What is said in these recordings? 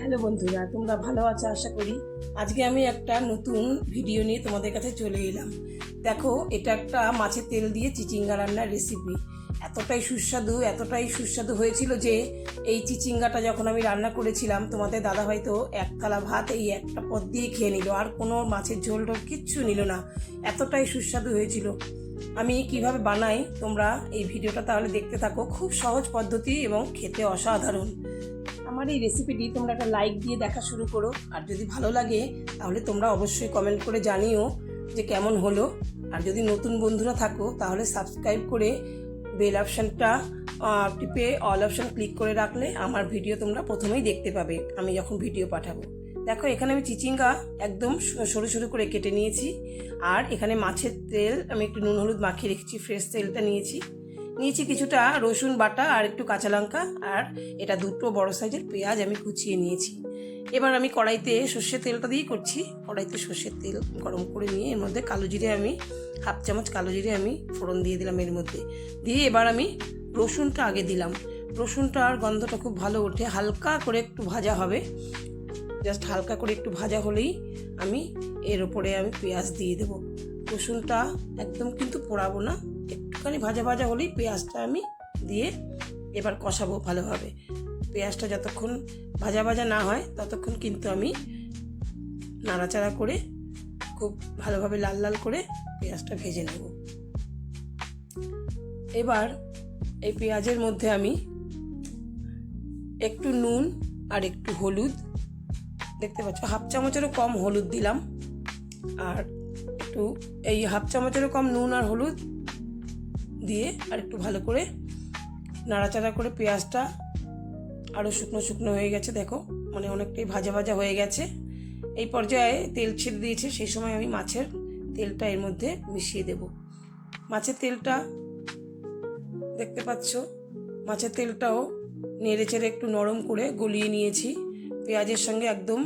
Hello বন্ধুরা, তোমরা ভালো আছো? আশা করি আজকে আমি একটা নতুন ভিডিও নিয়ে তোমাদের কাছে চলে এলাম। দেখো, এটা একটা মাছের তেল দিয়ে চিচিঙ্গা রান্নার রেসিপি এতটাই সুস্বাদু এতটাই সুস্বাদু হয়েছিল যে এই চিচিঙ্গাটা যখন আমি রান্না করেছিলাম, তোমাদের দাদা হয়তো এক থালা ভাত এই একটা পদ দিয়ে খেয়ে নিল, আর কোনো মাছের ঝোল টোল কিচ্ছু নিল না। এতটাই সুস্বাদু হয়েছিল। আমি কীভাবে বানাই, তোমরা এই ভিডিওটা তাহলে দেখতে থাকো। খুব সহজ পদ্ধতি এবং খেতে অসাধারণ। আমার এই রেসিপিটি তোমরা একটা লাইক দিয়ে দেখা শুরু করো। আর যদি ভালো লাগে, তাহলে তোমরা অবশ্যই কমেন্ট করে জানিও যে কেমন হলো। আর যদি নতুন বন্ধুরা থাকো, তাহলে সাবস্ক্রাইব করে বেল অপশানটা টিপে অল অপশান ক্লিক করে রাখলে আমার ভিডিও তোমরা প্রথমেই দেখতে পাবে, আমি যখন ভিডিও পাঠাবো। দেখো, এখানে আমি চিচিঙ্গা একদম সরু সরু করে কেটে নিয়েছি। আর এখানে মাছের তেল, আমি একটু নুন হলুদ মাখিয়ে রেখেছি ফ্রেশ তেলটা নিয়েছি। নিয়েছি কিছুটা রসুন বাটা আর একটু কাঁচা লঙ্কা আর এটা দুটো বড় সাইজের পেঁয়াজ আমি কুচিয়ে নিয়েছি। এবার আমি কড়াইতে সর্ষের তেলটা দিয়েই করছি। কড়াইতে সর্ষের তেল গরম করে নিয়ে এর মধ্যে কালো জিরে আমি হাফ চামচ কালো জিরে আমি ফোড়ন দিয়ে দিলাম এর মধ্যে। দিয়ে এবার আমি রসুনটা আগে দিলাম। রসুনটা আর গন্ধটা খুব ভালো ওঠে। হালকা করে একটু ভাজা হবে। জাস্ট হালকা করে একটু ভাজা হলেই আমি এর ওপরে আমি পেঁয়াজ দিয়ে দেবো। রসুনটা একদম কিন্তু পোড়াবো না। একটুখানি ভাজা ভাজা হলেই পেঁয়াজটা আমি দিয়ে এবার কষাবো ভালোভাবে। পেঁয়াজটা যতক্ষণ ভাজা ভাজা না হয়, ততক্ষণ কিন্তু আমি নাড়াচাড়া করে খুব ভালোভাবে লাল লাল করে পেঁয়াজটা ভেজে নেব। এবার এই পেঁয়াজের মধ্যে আমি একটু নুন আর একটু হলুদ, দেখতে পাচ্ছ হাফ চামচেরও কম হলুদ দিলাম। আর একটু এই হাফ চামচেরও কম নুন আর হলুদ দিয়ে আর একটু ভালো করে নাড়াচাড়া করে পেঁয়াজটা আরও শুকনো শুকনো হয়ে গেছে, দেখো মানে অনেকটাই ভাজা ভাজা হয়ে গেছে। এই পর্যায়ে তেল ছেড়ে দিয়েছে, সেই সময় আমি মাছের তেলটা এর মধ্যে মিশিয়ে দেব। মাছের তেলটা দেখতে পাচ্ছ, মাছের তেলটাও নেড়ে চেড়ে একটু নরম করে গলিয়ে নিয়েছি। পেঁয়াজের সঙ্গে একদম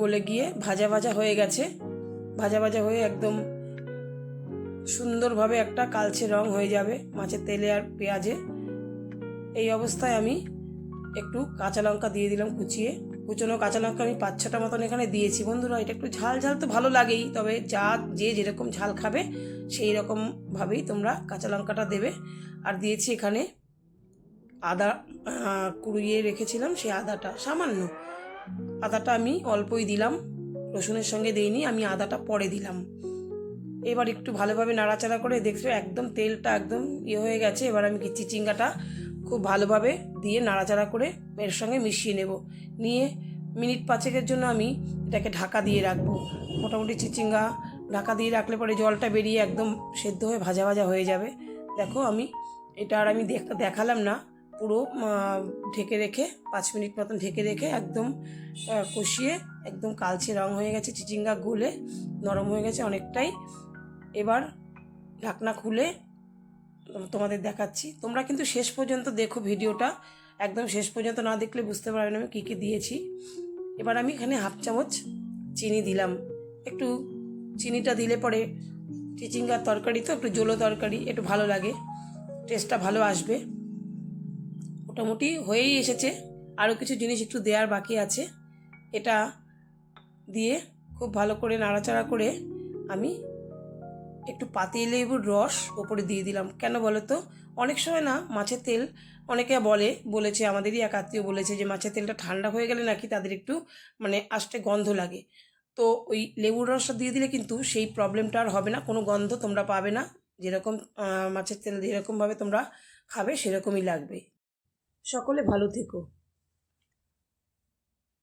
গলে গিয়ে ভাজা ভাজা হয়ে গেছে। ভাজা ভাজা হয়ে একদম সুন্দরভাবে একটা কালচে রং হয়ে যাবে মাছের তেলে আর পেঁয়াজে। এই অবস্থায় আমি একটু কাঁচা লঙ্কা দিয়ে দিলাম কুচিয়ে। কুচনো কাঁচা লঙ্কা আমি পাঁচ ছটা মতন এখানে দিয়েছি। বন্ধুরা, এটা একটু ঝাল ঝাল তো ভালো লাগেই, তবে যা যে যেরকম ঝাল খাবে, সেই রকমভাবেই তোমরা কাঁচা লঙ্কাটা দেবে। আর দিয়েছি এখানে আদা কুড়িয়ে রেখেছিলাম সেই আদাটা, সামান্য। আদাটা আমি অল্পই দিলাম, রসুনের সঙ্গে দিইনি, আমি আদাটা পরে দিলাম। এবার একটু ভালোভাবে নাড়াচাড়া করে দেখছ, একদম তেলটা একদম ইয়ে হয়ে গেছে। এবার আমি চিচিঙ্গাটা খুব ভালোভাবে দিয়ে নাড়াচাড়া করে এর সঙ্গে মিশিয়ে নেব। নিয়ে মিনিট পাঁচেকের জন্য আমি এটাকে ঢাকা দিয়ে রাখব। মোটামুটি চিচিঙ্গা ঢাকা দিয়ে রাখলে পরে জলটা বেরিয়ে একদম সেদ্ধ হয়ে ভাজা ভাজা হয়ে যাবে। দেখো আমি এটা আর আমি দেখ দেখালাম না, পুরো ঢেকে রেখে, পাঁচ মিনিট মতন ঢেকে রেখে একদম কষিয়ে একদম কালচে রং হয়ে গেছে। চিচিঙ্গা গুলে নরম হয়ে গেছে অনেকটাই। এবার ঢাকনা খুলে তোমাদের দেখাচ্ছি। তোমরা কিন্তু শেষ পর্যন্ত দেখো ভিডিওটা। একদম শেষ পর্যন্ত না দেখলে বুঝতে পারবে না আমি কী কী দিয়েছি। এবার আমি এখানে হাফ চামচ চিনি দিলাম। একটু চিনিটা দিলে পরে চিচিঙ্গার তরকারি তো, একটু জলো তরকারি, একটু ভালো লাগে। টেস্টটা ভালো আসবে। মোটামুটি হয়েই এসেছে। আরও কিছু জিনিস একটু দেওয়ার বাকি আছে। এটা দিয়ে খুব ভালো করে নাড়াচাড়া করে আমি একটু পাতি লেবুর রস ওপরে দিয়ে দিলাম। কেন বলো তো? অনেক সময় না মাছের তেল অনেকে বলে, বলেছে, আমাদেরই এক আত্মীয় বলেছে যে মাছের তেলটা ঠান্ডা হয়ে গেলে নাকি তাদের একটু মানে আষ্টে গন্ধ লাগে। তো ওই লেবুর রসটা দিয়ে দিলে কিন্তু সেই প্রবলেমটা আর হবে না। কোনো গন্ধ তোমরা পাবে না। যেরকম মাছের তেল যেরকমভাবে তোমরা খাবে সেরকমই লাগবে। সকলে ভালো থেকো।